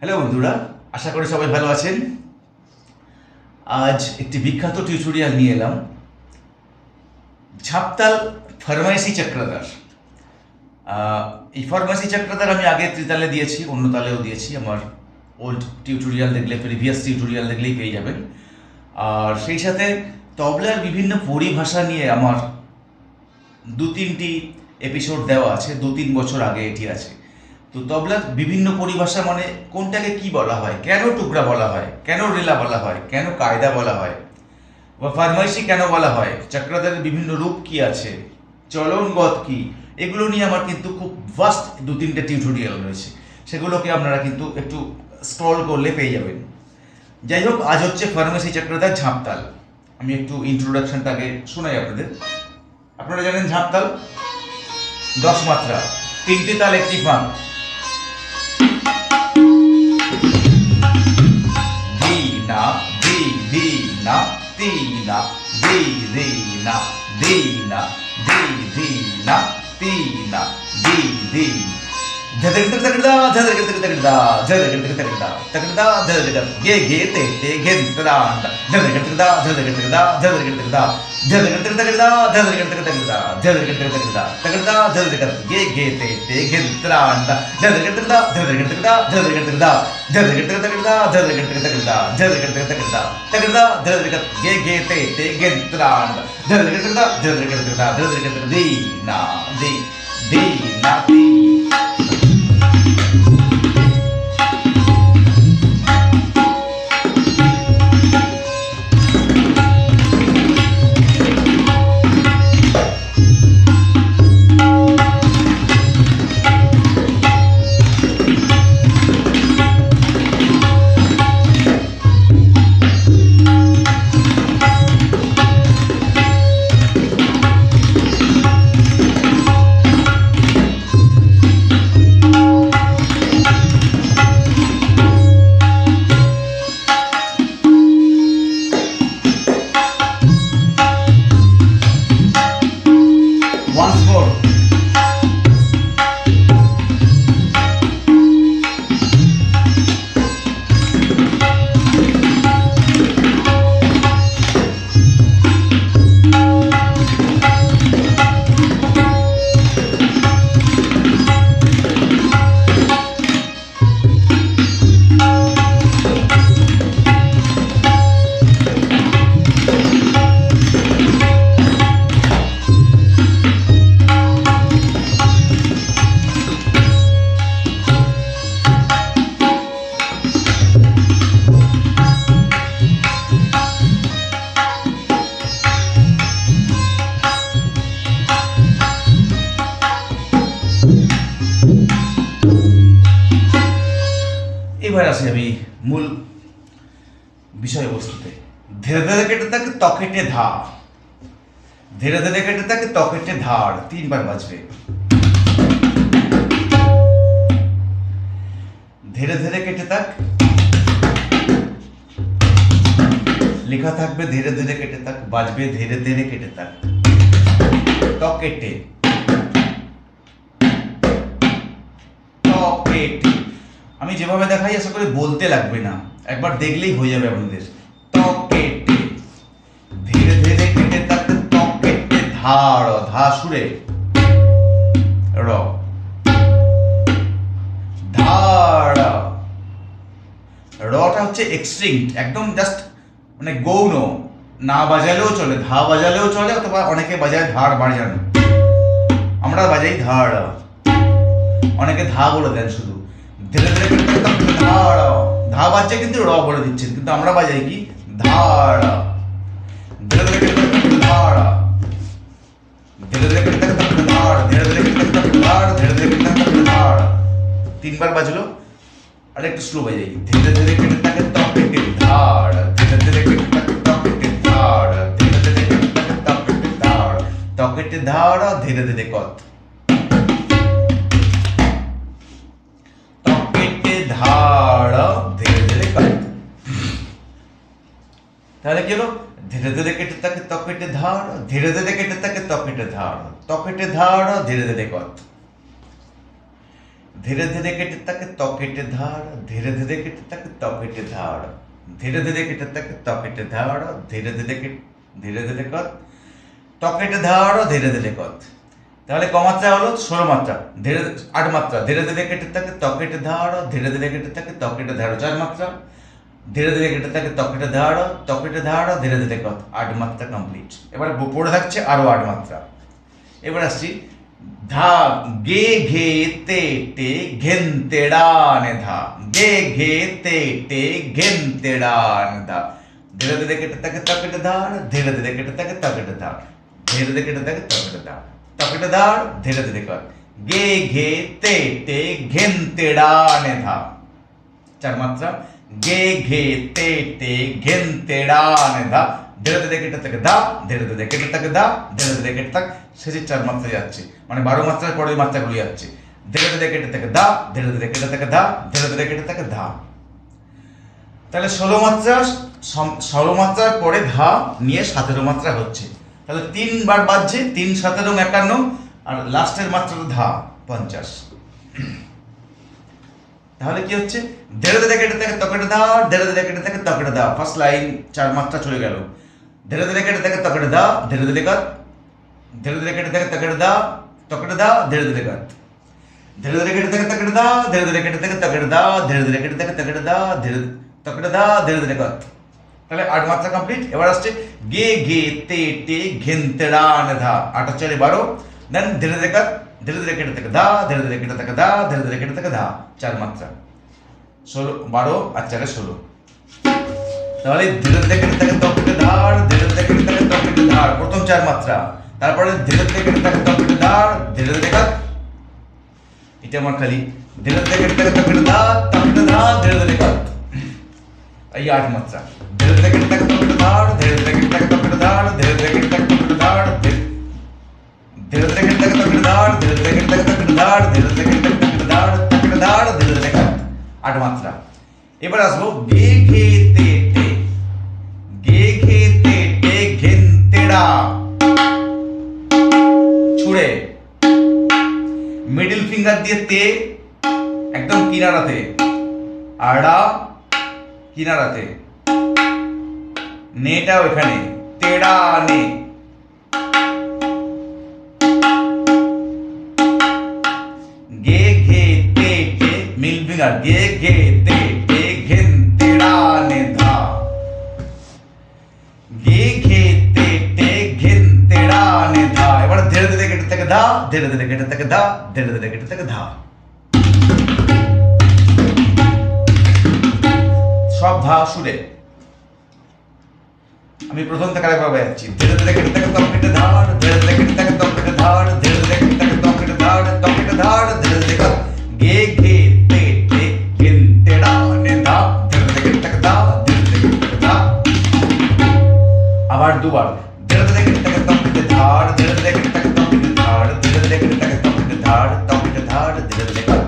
Hello বন্ধুরা। আশা করি সবাই ভালো আছেন। আজ একটি বিখ্যাত টিউটোরিয়াল নিয়ে এলাম। ঝাপতাল ফরমাইশি চক্রধার। এই ফরমাইশি চক্রধার আমি আগে ত্রিতালে দিয়েছি, অন্য তালেও দিয়েছি। আমার ওল্ড টিউটোরিয়াল দেখলে প্রিভিয়াস টিউটোরিয়াল দেখলেই পেয়ে যাবেন। আর সেই সাথে তবলার বিভিন্ন পরিভাষা নিয়ে আমার দু তিনটি এপিসোড দেওয়া আছে। দু তিন বছর আগে এটি আছে। তো তবলার বিভিন্ন পরিভাষা মানে কোনটাকে কি বলা হয়? কেন টুকরা বলা হয়? কেন রেলা বলা হয়? কেন কায়দা বলা হয়? বা ফার্মাইসি কেন বলা হয়? চক্রধারের বিভিন্ন রূপ কি আছে? চলনগত কি? এগুলো নিয়ে আমার কিন্তু খুব ভাস্ট দু তিনটে টিউটোরিয়াল রয়েছে। সেগুলোকে আপনারা কিন্তু একটু স্ক্রল করলে পেয়ে যাবেন। যাই হোক, আজ হচ্ছে ফার্মেসি চক্রধার ঝাঁপতাল। আমি একটু ইন্ট্রোডাকশনটাকে শোনাই আপনাদের। আপনারা জানেন ঝাঁপতাল? দশ মাত্রা। তিনটি তাল একটি ফাঁক। 데이나 데이나 데이데이나 데이나 데이데이나 데이나 데이데이 대들그들그들다 대들그들그들다 대들그들그들다 대들다 대들그들 예예 때때 겐다다 대들그들다 대들그들다 대들그들다 தீனா தீ தீனா தீ আমি মূল বিষয়বস্তুতে। ধীরে ধীরে কেটে থাকে তকেটে ধার। ধীরে ধীরে কেটে থাকে তকেটে ধার। তিনবার বাজবে। ধীরে ধীরে কেটে থাক। লেখা থাকবে, ধীরে ধীরে কেটে থাক। বাজবে, ধীরে ধীরে কেটে থাক। তকেটে টকেটে আমি যেভাবে দেখাই, আশা করি বলতে লাগবে না। একবার দেখলেই হয়ে যাবে আপনাদের। টকেটে ধীরে ধীরে কেটে থাকতে টকেটে ধাড় ধা সুরে র। ধাড় রটা হচ্ছে এক্সট্রিংক্ট একদম জাস্ট মানে গৌণ। না বাজালেও চলে, ধা বাজালেও চলে, অথবা অনেকে বাজায় ধার বাজানো। আমরা বাজাই ধাড় অনেকে ধা বলে দেন শুধু। ধীরে ধীরে করতে ধাড় ধা বাজছে কিন্তু র বলে দিচ্ছেন কিন্তু আমরা বাজাই কি ধাড় ধীরে ধীরে করতে ধাড় ধীরে ধীরে করতে ধাড় ধীরে ধীরে করতে ধাড় ধীরে ধীরে করতে ধাড় তিনবার বাজলো আর একটু স্লো বাজাই ধীরে ধীরে কেটে থাকে তকেটে ধাড় ধীরে ধীরে থাকে তকেটে ধাড় ধীরে ধীরে থাকে তকেটে ধাড় তকেটে ধাড় ধীরে ধীরে কত তকেটে ধীরে ধীরে তাহলে কি হলো ধীরে ধীরে কেটে থাকে তকেটে ধাড় ধীরে ধীরে কেটে থাকে তকেটে ধাড় তকেটে ধাড় ধীরে ধীরে কত ধীরে ধীরে কেটে থাকে ত কেটে ধার ধীরে ধীরে কেটে থাকে ত কেটে ধার ধীরে ধীরে কেটে থাকে ত কেটে ধার ধীরে ধীরে ধীরে ধীরে কত ত কেটে ধার ধীরে ধীরে কত তাহলে কমাত্রা হলো? ষোলো মাত্রা। ধীরে আট মাত্রা। ধীরে ধীরে কেটে থাকে ত কেটে ধার ধীরে ধীরে কেটে থাকে ত কেটে ধার চার মাত্রা। ধীরে ধীরে কেটে থাকে ত কেটে ধার ত কেটে ধার ধীরে ধীরে কত আট মাত্রা কমপ্লিট এবার পড়ে থাকছে আরও আট মাত্রা। এবার আসছি। ধা, গে, ঘে, তে, টে, ঘেন তেড়ানে ধা। গে, ঘে, তে, টে, ঘেন তেড়ানে ধা। ধীরে ধীরে কেটে থাকে ত কেটে ধার ধীরে ধীরে কেটে থাকে তকেটে কেটে ধার ধীরে ধীরে কেটে থাকে তকেটে কেটে ধার ত কেটে ধার ধীরে ধীরে কর। গে, ঘে, তে টে ঘেন তেড়ানে ধা। চার মাত্রা। গে, ঘে, তে টে ঘেন তেড়ানে ধা। ধীরে ধীরে কেটে থাকে দা ধীরে ধীরে কেটে থাকে দা ধীরে ধীরে কেটে থাক। শেষে চার মাত্রা যাচ্ছে। মানে বারো মাত্রার পরে ওই মাত্রাগুলি যাচ্ছে। ধীরে ধীরে কেটে থাকে দা ধীরে ধীরে কেটে থাকে দা ধীরে ধীরে কেটে থাকে, ধা। তাহলে ষোলো মাত্রা ষোলো মাত্রার পরে ধা নিয়ে সতেরো মাত্রা হচ্ছে। তাহলে তিনবার বাজছে তিন সতেরো একান্ন আর লাস্টের মাত্রাটা ধা পঞ্চাশ তাহলে কি হচ্ছে ধীরে ধীরে কেটে থাকে তকেটে দা ধীরে ধীরে কেটে থাকে তকেটে দা ফার্স্ট লাইন চার মাত্রা চলে গেল ধীরে ধীরে কেটে থাকে তকেটে দা ধীরে ধীরে কাট ধীরে ধীরে কেটে থাকে তকেটে দা তকেটে দা ধীরে ধীরে কাট ধীরে ধীরে কেটে থাকে তকেটে দা ধীরে ধীরে কেটে থাকে তকেটে দা ধীরে ধীরে কেটে থাকে তকেটে দা ধীরে তকেটে দা ধীরে ধীরে কাট তাহলে আট মাত্রা কমপ্লিট এবার আসছে গে গে তে টে ঘেন তেড়ান ধা আট চারে বারো দেন ধীরে কাট ধীরে ধীরে কেটে থাকে দা ধীরে ধীরে কেটে থাকে দা ধীরে ধীরে কেটে থাকে দা চার মাত্রা ষোলো বারো আর চারে ষোলো তাহলে ধীরে ধীরে কেটে থাকে তকেটে ধার ধীরে ধীরে কেটে থাকে তকেটে ধার প্রথম চার মাত্রা তারপরে ধীরে ধীরে কেটে থাকে তকেটে ধার ধীরে ধীরে এটা আমার খালি ধীরে ধীরে কেটে থাকে তকেটে ধার তকেটে ধার ধীরে ধীরে এই আট মাত্রা ধার ধীরে ধীরে কেটে থাকে তকেটে ধার ধীরে ধীরে কেটে থাকে তকেটে ধার ধীরে ধীরে ধীরে কেটে থাকে তকেটে ধার ধীরে ধীরে কেটে থাকে তকেটে ধার ধীরে ধীরে কেটে থাকে তকেটে ধার তকেটে ধার ধীরে ধীরে কাট আট মাত্রা এবার আসব গে ঘে তে টে গে ঘে তে টে ঘেন তেড়া ছুড়ে মিডল ফিঙ্গার দিয়ে তে একদম কিনারাতে আড়া কিনারাতে নেটাও এখানে তেড়া নে। গে ঘে তে টে মিল ফিঙ্গার গে ঘে তে টে ঘেন তেড়া নে ধা। গে ঘে তে টে ঘেন তেড়া নে ধা। এবার ধীরে ধীরে কেটে থেকে ধা, ধীরে ধীরে কেটে থেকে ধা, ধীরে ধীরে কেটে থেকে ধা। সব ধা সুরে। আমি প্রথম থেকে আরেকবার যাচ্ছি ধীরে ধীরে কেটে থাকে তপ কেটে ধার ধীরে ধীরে কেটে থাকে তপ কেটে ধার ধীরে ধীরে কেটে থাকে তপ কেটে ধার তপ কেটে ধার ধীরে ধীরে কাট গে ঘে তে টে ঘেন তেড়া নে ধা ধীরে ধীরে কেটে থাকে ধা ধীরে ধীরে কেটে থাকে ধা আবার দুবার ধীরে ধীরে কেটে থাকে তপ কেটে ধার ধীরে ধীরে কেটে থাকে তপ কেটে ধার ধীরে ধীরে কেটে থাকে তপ কেটে ধার তপ কেটে ধার ধীরে ধীরে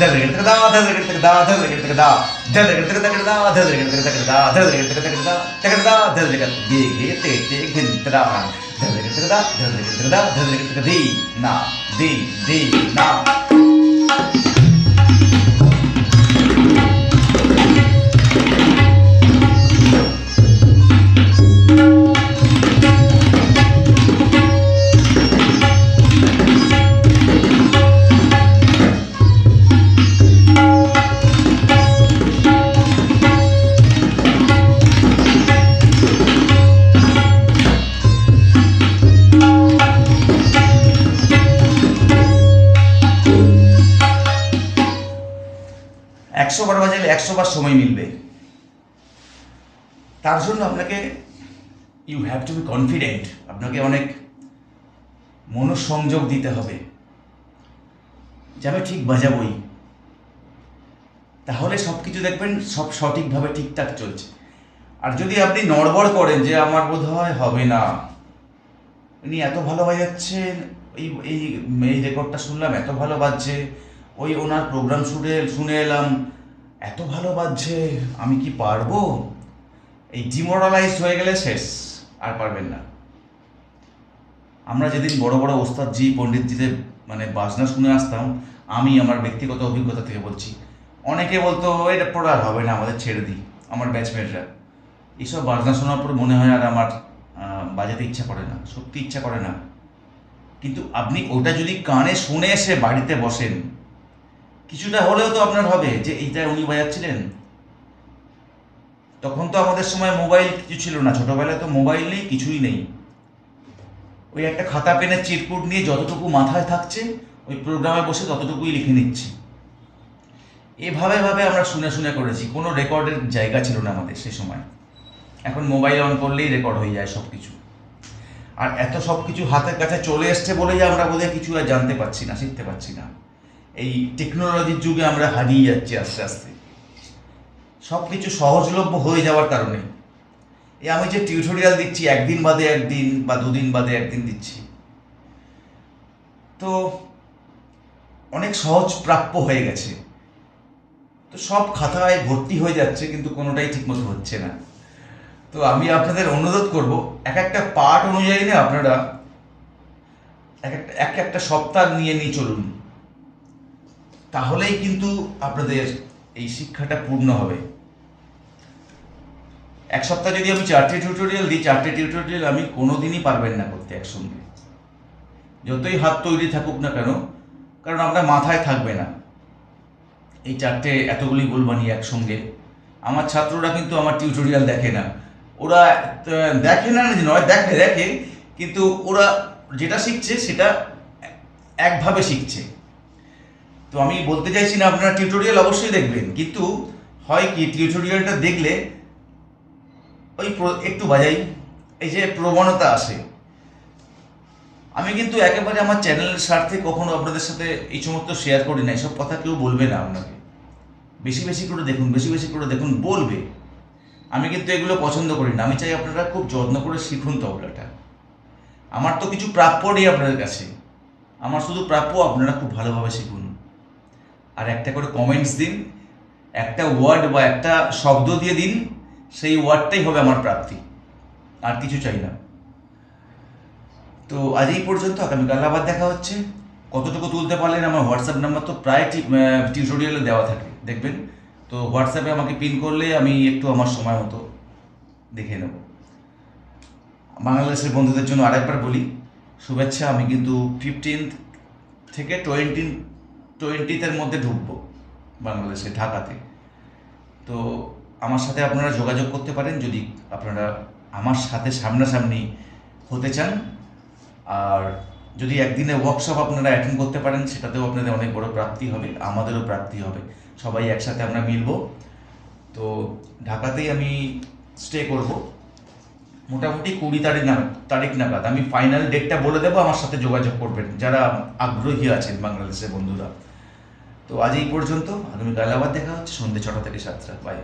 নে ধা ধীরে ধীরে সময় মিলবে। তার জন্য আপনাকে you have to be confident আপনাকে অনেক মনঃসংযোগ দিতে হবে। যে আমি ঠিক বাজাবই। তাহলে সব কিছু দেখবেন সব সঠিকভাবে ঠিকঠাক চলছে। আর যদি আপনি নড়বড় করেন যে আমার বোধ হয় হবে না, উনি এত ভালো বাজাচ্ছেন, এই এই রেকর্ডটা শুনলাম, এত ভালো বাজছে, ওই ওনার প্রোগ্রাম শুনে শুনে এলাম এত ভালো বাজছে, আমি কি পারব? এই ডিমোরালাইজ হয়ে গেলে শেষ, আর পারবেন না। আমরা যেদিন বড় বড় ওস্তাদজি, পণ্ডিতজিদের মানে বাজনা শুনে আসতাম, আমি আমার ব্যক্তিগত অভিজ্ঞতা থেকে বলছি, অনেকে বলতো, এটা পড়া আর হবে না, আমাদের ছেড়ে দিই, আমার ব্যাচমেটরা এইসব বাজনা শোনার পর মনে হয় আর আমার বাজাতে ইচ্ছা করে না, সত্যি ইচ্ছা করে না। কিন্তু আপনি ওটা যদি কানে শুনে এসে বাড়িতে বসেন কিছুটা হলেও তো আপনার হবে, যে এইটা উনি বাজাচ্ছিলেন। তখন তো আমাদের সময় মোবাইল কিছু ছিল না, ছোটবেলায় তো মোবাইল নেই, কিছুই নেই। ওই একটা খাতা, পেনের চিরকুট নিয়ে যতটুকু মাথায় থাকছে, ওই প্রোগ্রামে বসে ততটুকুই লিখে নিচ্ছি। এভাবে ভাবে আমরা শুনে শুনে করেছি, কোনো রেকর্ডের জায়গা ছিল না আমাদের সেই সময়। এখন মোবাইল অন করলেই রেকর্ড হয়ে যায় সব কিছু আর এত সব কিছু হাতের কাছে চলে এসছে বলেই আমরা বোধহয় কিছু আর জানতে পারছি না, শিখতে পারছি না। এই টেকনোলজির যুগে আমরা হারিয়ে যাচ্ছি আস্তে আস্তে। সব কিছু সহজলভ্য হয়ে যাওয়ার কারণে। এই আমি যে টিউটোরিয়াল দিচ্ছি, একদিন বাদে একদিন বা দুদিন বাদে একদিন দিচ্ছি। তো অনেক সহজ প্রাপ্য হয়ে গেছে। তো সব খাতায় ভর্তি হয়ে যাচ্ছে, কিন্তু কোনোটাই ঠিকমতো হচ্ছে না। তো আমি আপনাদের অনুরোধ করব, এক একটা পার্ট অনুযায়ী না আপনারা এক একটা এক একটা সপ্তাহ নিয়ে নিয়ে চলুন। তাহলেই কিন্তু আপনাদের এই শিক্ষাটা পূর্ণ হবে। এক সপ্তাহ যদি আমি চারটে টিউটোরিয়াল দিই, চারটে টিউটোরিয়াল আমি কোনোদিনই পারবেন না করতে একসঙ্গে। যতই হাত তৈরি থাকুক না কেন, কারণ আপনার মাথায় থাকবে না। এই চারটে এতগুলি বলবানি একসঙ্গে। আমার ছাত্ররা কিন্তু আমার টিউটোরিয়াল দেখে না। ওরা দেখে না নয়, দেখে দেখে, কিন্তু ওরা যেটা শিখছে সেটা একভাবে শিখছে। তো আমি বলতে চাইছি না, আপনারা টিউটোরিয়াল অবশ্যই দেখবেন, কিন্তু হয় কি টিউটোরিয়ালটা দেখলে ওই একটু বাজাই, এই যে প্রবণতা আসে। আমি কিন্তু একেবারে আমার চ্যানেলের স্বার্থে কখনো আপনাদের সাথে এই সমস্ত শেয়ার করি না, এসব কথা কেউ বলবে না আপনাকে। বেশি বেশি করে দেখুন, বেশি বেশি করে দেখুন, বলবে। আমি কিন্তু এগুলো পছন্দ করি না, আমি চাই আপনারা খুব যত্ন করে শিখুন তবলাটা। আমার তো কিছু প্রাপ্য নেই আপনাদের কাছে। আমার শুধু প্রাপ্য, আপনারা খুব ভালোভাবে শিখুন। আর একটা করে কমেন্টস দিন, একটা ওয়ার্ড বা একটা শব্দ দিয়ে দিন, সেই ওয়ার্ডটাই হবে আমার প্রাপ্তি, আর কিছু চাই না। তো আজ এই পর্যন্ত, আগামীকাল আবার দেখা হচ্ছে। কতটুকু তুলতে পারলেন আমার হোয়াটসঅ্যাপ নাম্বার তো প্রায় টিউটোরিয়ালে দেওয়া থাকে, দেখবেন। তো হোয়াটসঅ্যাপে আমাকে পিন করলে আমি একটু আমার সময় মতো দেখে নেব। বাংলাদেশের বন্ধুদের জন্য আরেকবার বলি, শুভেচ্ছা। আমি কিন্তু ফিফটিন্থ থেকে টোয়েন্টি টোয়েন্টিতের মধ্যে ঢুকবো বাংলাদেশে, ঢাকাতে। তো আমার সাথে আপনারা যোগাযোগ করতে পারেন যদি আপনারা আমার সাথে সামনাসামনি হতে চান। আর যদি একদিনে ওয়ার্কশপ আপনারা অ্যাটেন্ড করতে পারেন, সেটাতেও আপনাদের অনেক বড় প্রাপ্তি হবে, আমাদেরও প্রাপ্তি হবে। সবাই একসাথে আমরা মিলবো। তো ঢাকাতেই আমি স্টে করব। মোটামুটি কুড়ি তারিখ না তারিখ নাগাদ। আমি ফাইনাল ডেটটা বলে দেবো, আমার সাথে যোগাযোগ করবেন। যারা আগ্রহী আছেন বাংলাদেশের বন্ধুরা। তো আজ এই পর্যন্ত। আগামীকাল আবার দেখা হচ্ছে সন্ধ্যে ছটা থেকে সাতটা। বাই